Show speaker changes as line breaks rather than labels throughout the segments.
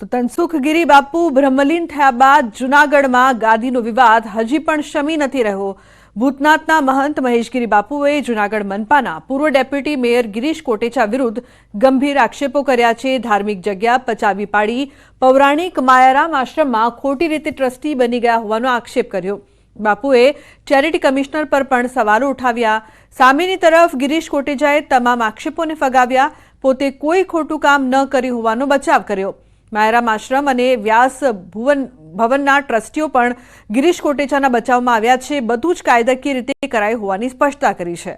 તો તનસુખગીરી બાપુ બ્રહ્મલીન થયા બાદ જૂનાગઢમાં ગાદીનો વિવાદ હજી પણ શમી નથી રહ્યો. ભૂતનાથના મહંત મહેશગીરી બાપુએ જૂનાગઢ મનપાના પૂર્વ ડેપ્યુટી મેયર ગિરીશ કોટેચા વિરુદ્ધ ગંભીર આક્ષેપો કર્યા છે. ધાર્મિક જગ્યા પચાવી પાડી પૌરાણિક માયારામ આશ્રમમાં ખોટી રીતે ટ્રસ્ટી બની ગયા હોવાનો આક્ષેપ કર્યો. બાપુએ ચેરિટી કમિશનર પર પણ સવાલો ઉઠાવ્યા. સામેની તરફ ગિરીશ કોટેચાએ તમામ આક્ષેપોને ફગાવ્યા. પોતે કોઈ ખોટું કામ ન કર્યું હોવાનો બચાવ કર્યો. માયરામ આશ્રમ અને વ્યાસ ભુવન ભવનના ટ્રસ્ટીઓ પણ ગિરીશ કોટેચાના બચાવમાં આવ્યા છે. બધું જ કાયદાકીય રીતે કરાયું હોવાની સ્પષ્ટતા કરી છે.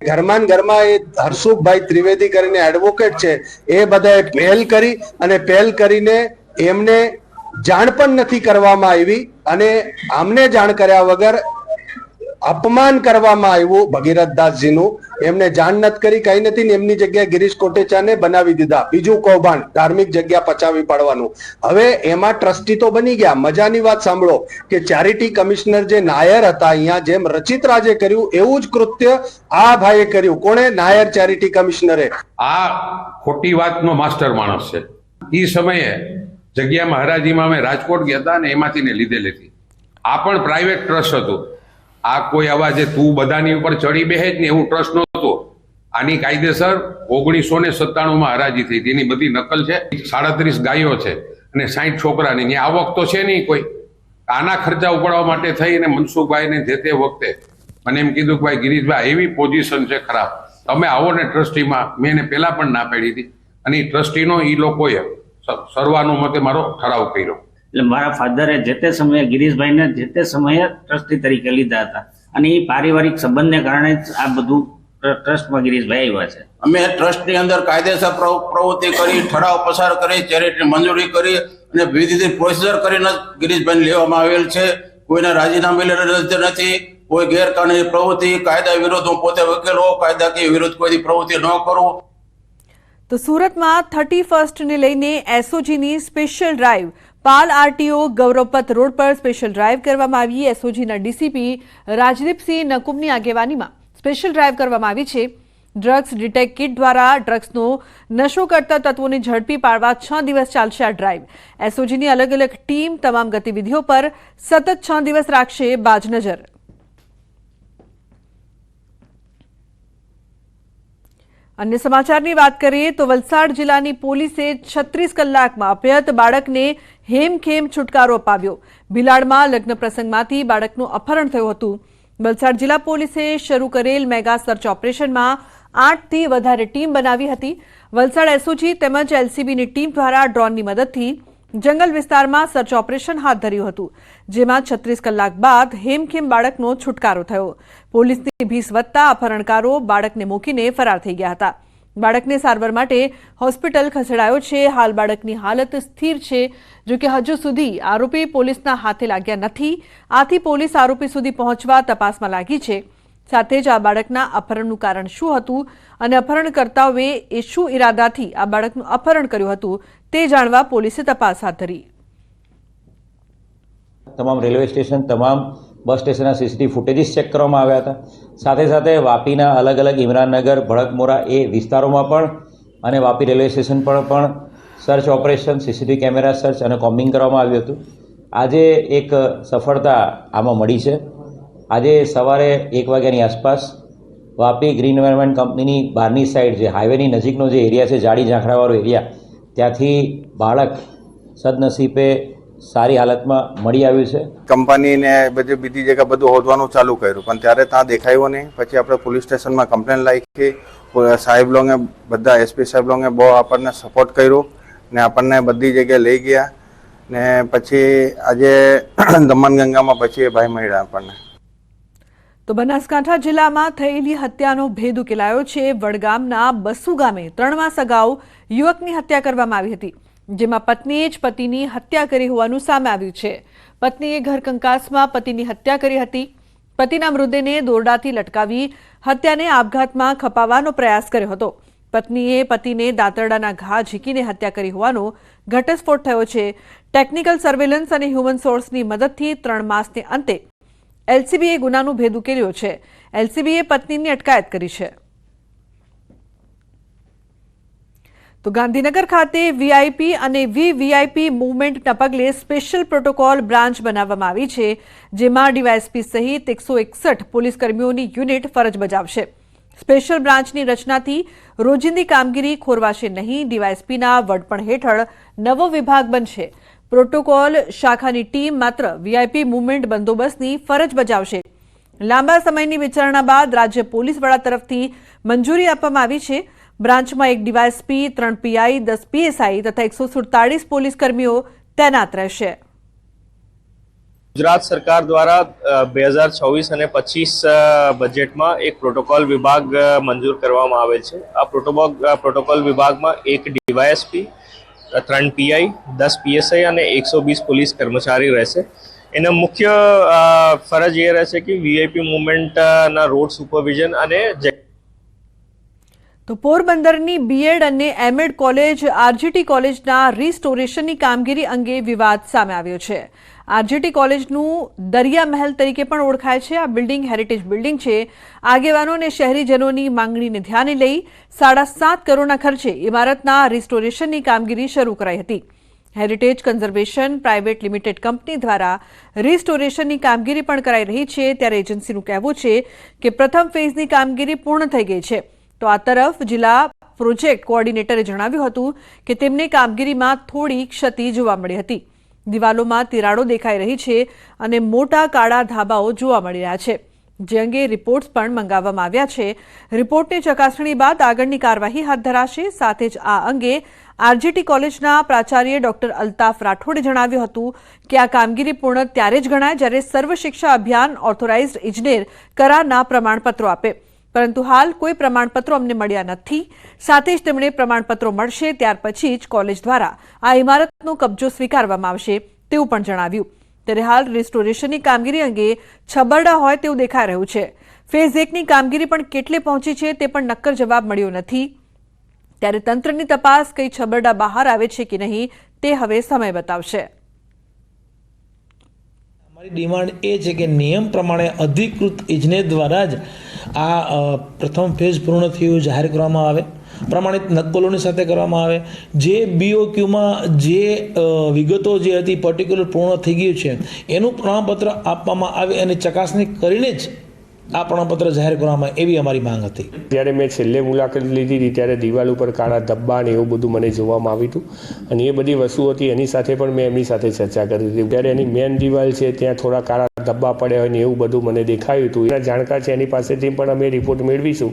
ઘરમાં ઘરમાં એ હરસુખભાઈ ત્રિવેદી કરીને એડવોકેટ છે. એ બધાએ પહેલ કરી અને પહેલ કરીને એમને જાણ પણ નથી કરવામાં આવી અને આમને જાણ કર્યા વગર અપમાન કરવામાં આવ્યું ભગીરથ દાસજીનું એમને જાણ કરી, કઈ નથી ને એમની જગ્યાએ ગિરીશ કોટેચાને બનાવી દીધા. બીજું કૌભાંડ, ધાર્મિક જગ્યા પચાવી પાડવાનું. હવે એમાં ટ્રસ્ટી તો બની ગયા. મજાની વાત સાંભળો કે ચેરિટી કમિશનર જે નાયર હતા અહીંયા, જેમ રચિત રાજે કર્યું, એવું જ કૃત્ય આ ભાઈએ કર્યું. કોણે? નાયર ચેરિટી કમિશનરે.
આ ખોટી વાતનો માસ્ટર માણસ છે. એ સમયે જગ્યા મહારાજીમાં અમે રાજકોટ ગયા હતા ને એમાંથી ને લીધેલી હતી. આ પણ પ્રાઇવેટ ટ્રસ્ટ હતું. આ કોઈ આવા જે તું બધાની ઉપર ચડી બેહે જ ને એવું ટ્રસ્ટ નહોતું આની કાયદેસર ઓગણીસો ને સત્તાણુંમાં હરાજી થઈ. હતી એની બધી નકલ છે. સાડત્રીસ ગાયો છે અને સાઠ છોકરાની. ને આવક તો છે નહીં કોઈ. આના ખર્ચા ઉપાડવા માટે થઈને મનસુખભાઈને જે તે વખતે મને એમ કીધું કે ભાઈ ગિરીશભાઈ, એવી પોઝિશન છે ખરાબ. તમે આવો ને ટ્રસ્ટીમાં. મેં એને પહેલાં પણ ના પાડી હતી. અને એ ટ્રસ્ટીનો એ લોકોએ સર્વાનો સર્વાનુમતે મારો ઠરાવ કર્યો.
એટલે મારા ફાધરે જે તે સમયે ગિરીશભાઈને જે તે સમયે ટ્રસ્ટી તરીકે લીધા હતા. અને એ પારિવારિક સંબંધને કારણે આ બધું ટ્રસ્ટમાં ગિરીશભાઈ આવ્યા છે.
અમે ટ્રસ્ટની અંદર કાયદેસર પ્રવ- પ્રવૃત્તિ કરી ઠરાવ પસાર કરી ચેરિટી મંજૂરી કરી અને વિવિધ પ્રોસીજર કરીને ગિરીશભાઈને લેવામાં આવેલ છે. કોઈને રાજીનામે લીધે નથી કોઈ ગેરકાનૂની પ્રવૃત્તિ કાયદા વિરોધ હું પોતે વકીલ હોઉં કાયદાકીય વિરોધ કોઈ પ્રવૃત્તિ ન કરું.
તો સુરતમાં થર્ટી ફર્સ્ટને લઈને એસઓજીની special drive Pal RTO Gauravpath road પર સ્પેશિયલ ડ્રાઈવ કરવામાં આવી. એસઓજીના ડીસીપી રાજદીપસિંહ નકુમની આગેવાનીમાં. સ્પેશિયલ ડ્રાઈવ કરવામાં આવી છે. ડ્રગ્સ ડિટેક્ટ કિટ દ્વારા ડ્રગ્સનો નશો કરતા તત્વોને ઝડપી પાડવા છ દિવસ ચાલશે આ ડ્રાઈવ એસઓજીની અલગ અલગ ટીમ તમામ ગતિવિધિઓ પર સતત છ દિવસ રાખશે બાજનજર અન્ય સમાચારની વાત કરીએ તો વલસાડ જિલ્લાની પોલીસે છત્રીસ કલાકમાં અભ્યત બાળકને હેમખેમ છુટકારો અપાવ્યો. ભિલાડમાં લગ્ન પ્રસંગમાંથી બાળકનું અપહરણ થયું હતું. વલસાડ જિલ્લા પોલીસે શરૂ કરેલ મેગા સર્ચ ઓપરેશનમાં આઠથી વધારે ટીમ બનાવી હતી. વલસાડ એસઓજી તેમજ એલસીબીની ટીમ દ્વારા ડ્રોનની મદદથી જંગલ વિસ્તારમાં સર્ચ ઓપરેશન હાથ ધર્યું હતું, જેમાં છત્રીસ કલાક બાદ હેમખેમ બાળકનો છુટકારો થયો. પોલીસની ભીસ વધતા અપહરણકારો બાળકને મૂકીને ફરાર થઈ ગયા હતા. બાળકને સારવાર માટે હોસ્પિટલ ખસેડાયો છે. હાલ બાળકની હાલત સ્થિર છે, જો કે હજુ સુધી આરોપી પોલીસના હાથે લાગ્યા નથી. આથી પોલીસ આરોપી સુધી પહોંચવા તપાસમાં લાગી છે. સાથે જ આ બાળકના અપહરણનું કારણ શું હતું અને અપહરણકર્તાઓએ એ શું ઈરાદાથી આ બાળકનું અપહરણ કર્યું હતું તે જાણવા પોલીસે તપાસ હાથ ધરી.
તમામ રેલવે સ્ટેશન, તમામ બસ સ્ટેશનના સીસીટીવી ફૂટેજીસ ચેક કરવામાં આવ્યા હતા. સાથે સાથે વાપીના અલગ અલગ ઇમરાનનગર, ભડકમોરા એ વિસ્તારોમાં પણ અને વાપી રેલવે સ્ટેશન પર પણ search operation CCTV camera search અને કોમ્બિંગ કરવામાં આવ્યું હતું. આજે એક સફળતા આમાં મળી છે. આજે સવારે એક વાગ્યાની આસપાસ વાપી ગ્રીન એન્વાયરમેન્ટ કંપનીની બહારની સાઈડ જે હાઈવેની નજીકનો જે એરિયા છે, જાડી ઝાંખરાવાળો એરિયા ત્યાંથી બાળક સદનસીબે સારી હાલતમાં મળી આવ્યું છે.
કંપનીને બધી બીજી જગ્યા બધું હોદવાનું ચાલુ કર્યું પણ ત્યારે ત્યાં દેખાયું નહીં. પછી આપણે પોલીસ સ્ટેશનમાં કમ્પ્લેન લાગી સાહેબ લોંગે બધા એસપી સાહેબ લોંગે બહુ આપણને સપોર્ટ કર્યો ને આપણને બધી જગ્યાએ લઈ ગયા ને પછી આજે દમણગંગામાં પછી એ ભાઈ મળ્યા આપણને.
તો બનાસકાંઠા જિલ્લામાં થયેલી હત્યાનો ભેદ ઉકેલાયો છે. વડગામના બસુ ગામે ત્રણ માસ અગાઉ યુવકની હત્યા કરવામાં આવી હતી. જેમાં પત્નીએ જ પતિની હત્યા કરી હોવાનું સામે આવ્યું છે. પત્નીએ ઘર કંકાસમાં પતિની હત્યા કરી હતી. પતિના મૃતદેહને દોરડાથી લટકાવી હત્યાને આપઘાતમાં ખપાવવાનો પ્રયાસ કર્યો હતો. પત્નીએ પતિને દાંતરડાના ઘા ઝીકીને હત્યા કરી હોવાનો ઘટસ્ફોટ થયો છે. ટેકનિકલ સર્વેલન્સ અને હ્યુમન સોર્સની મદદથી ત્રણ માસને અંતે એલસીબીએ ગુનાનો ભેદ ઉકેલ્યો છે. એલસીબીએ પત્નીની અટકાયત કરી છે. તો ગાંધીનગર ખાતે વીઆઈપી અને વીવીઆઈપી મૂવમેન્ટના પગલે સ્પેશિયલ પ્રોટોકોલ બ્રાન્ચ બનાવવામાં આવી છે, જેમાં ડીવાયએસપી સહિત એકસો એકસઠ પોલીસ કર્મીઓની યુનિટ ફરજ બજાવશે. સ્પેશિયલ બ્રાન્ચની રચનાથી રોજિંદી કામગીરી ખોરવાશે નહીં, ડીવાયએસપીના વડપણ હેઠળ નવો વિભાગ બનશે. પ્રોટોકોલ શાખાની ટીમ માત્ર વીઆઈપી મૂવમેન્ટ બંદોબસ્તની ફરજ બજાવશે. લાંબા સમયની વિચારણા બાદ રાજ્ય પોલીસ વડા તરફથી મંજૂરી આપવામાં આવી છે. બ્રાન્ચમાં એક ડીવાયએસપી, ત્રણ પીઆઈ, દસ પીએસઆઈ તથા એકસો સુડતાલીસ પોલીસ કર્મીઓ તૈનાત રહેશે.
ગુજરાત સરકાર દ્વારા બે હજાર છવ્વીસ અને પચીસ બજેટમાં એક પ્રોટોકોલ વિભાગ મંજૂર કરવામાં આવેલ છે. આ પ્રોટોકોલ પ્રોટોકોલ વિભાગમાં એક ડીવાયએસપી, ત્રણ પીઆઈ, દસ પીએસઆઈ અને એકસો વીસ પોલીસ કર્મચારી રહેશે. એનો મુખ્ય ફરજ એ રહેશે કે વીઆઈપી મુવમેન્ટના રોડ સુપરવિઝન અને
તો પોરબંદરની બીએડ અને એમએડ કોલેજ આરજીટી કોલેજના રિસ્ટોરેશનની કામગીરી અંગે વિવાદ સામે આવ્યો છે. આરજીટી કોલેજનું દરિયા મહેલ તરીકે પણ ઓળખાય છે. આ બિલ્ડિંગ હેરિટેજ બિલ્ડિંગ છે. આગેવાનો અને શહેરીજનોની માંગણીને ધ્યાને લઈ સાડા સાત કરોડના ખર્ચે ઇમારતના રિસ્ટોરેશનની કામગીરી શરૂ કરાઈ હતી. Heritage conservation private limited company દ્વારા રિસ્ટોરેશનની કામગીરી પણ કરાઈ રહી છે. ત્યારે એજન્સીનું કહેવું છે કે પ્રથમ ફેઝની કામગીરી પૂર્ણ થઈ ગઈ છે. તો આ તરફ જિલ્લા પ્રોજેક્ટ કોઓર્ડિનેટરે જણાવ્યું હતું કે તેમને કામગીરીમાં થોડી ક્ષતિ જોવા મળી હતી. દિવાલોમાં તિરાડો દેખાઈ રહી છે અને મોટા કાળા ધાબાઓ જોવા મળી રહ્યા છે. જે અંગે રિપોર્ટ્સ પણ મંગાવવામાં આવ્યા છે. રિપોર્ટની ચકાસણી બાદ આગળની કાર્યવાહી હાથ ધરાશે. સાથે જ આ અંગે આરજીટી કોલેજના પ્રાચાર્ય ડોક્ટર અલ્તાફ રાઠોડે જણાવ્યું હતું કે આ કામગીરી પૂર્ણ ત્યારે જ ગણાય જ્યારે સર્વ શિક્ષા અભિયાન ઓથોરાઇઝડ ઇજનેર કરારના પ્રમાણપત્રો આપે. પરંતુ હાલ કોઈ પ્રમાણપત્રો અમને મળ્યા નથી. સાથે જ તેમણે પ્રમાણપત્રો મળશે ત્યાર પછી જ કોલેજ દ્વારા આ ઇમારતનો કબજો સ્વીકારવામાં આવશે તેવું પણ જણાવ્યું. ત્યારે હાલ રિસ્ટોરેશનની કામગીરી અંગે છબરડા હોય તેવું દેખાઈ રહ્યું છે. ફેઝ એકની કામગીરી પણ કેટલે પહોંચી છે તે પણ નક્કર જવાબ મળ્યો નથી. ત્યારે તંત્રની તપાસ કઈ છબરડા બહાર આવે છે કે નહીં તે હવે સમય બતાવશે.
અમારી ડિમાન્ડ એ છે કે નિયમ પ્રમાણે અધિકૃત ઇજનેર દ્વારા જ આ પ્રથમ ફેઝ પૂર્ણ થયું, જાહેર કરવામાં આવે. પ્રમાણિત નકલોની સાથે કરવામાં આવે. જે બીઓક્યુમાં જે વિગતો જે હતી પર્ટિક્યુલર પૂર્ણ થઈ ગયું છે, એનું પ્રમાણપત્ર આપવામાં આવે અને ચકાસણી કરીને જ આ પ્રમાણપત્ર જાહેર કરવામાં એવી અમારી માંગ હતી.
જ્યારે મેં છેલ્લે મુલાકાત લીધી હતી, ત્યારે દિવાલ ઉપર કાળા ધબ્બા ને એવું બધું મને જોવામાં આવ્યું હતું. અને એ બધી વસ્તુઓ હતી, એની સાથે પણ મેં એમની સાથે ચર્ચા કરી હતી. ત્યારે એની મેન દિવાલ છે, ત્યાં થોડા કાળા ધબ્બા પડ્યા હોય ને એવું બધું મને દેખાયું હતું. એના જાણકાર છે એની પાસેથી પણ અમે રિપોર્ટ મેળવીશું.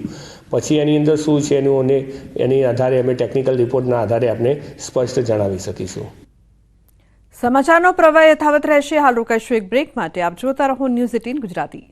પછી એની અંદર શું છે એનું અને એની આધારે અમે ટેકનિકલ રિપોર્ટના આધારે આપણે સ્પષ્ટ જણાવી શકીશું.
સમાચારનો પ્રવાહ યથાવત રહેશે. હાલ રોકાઈશું એક બ્રેક માટે. આપ જોતા રહો ન્યૂઝ એટીન ગુજરાતી.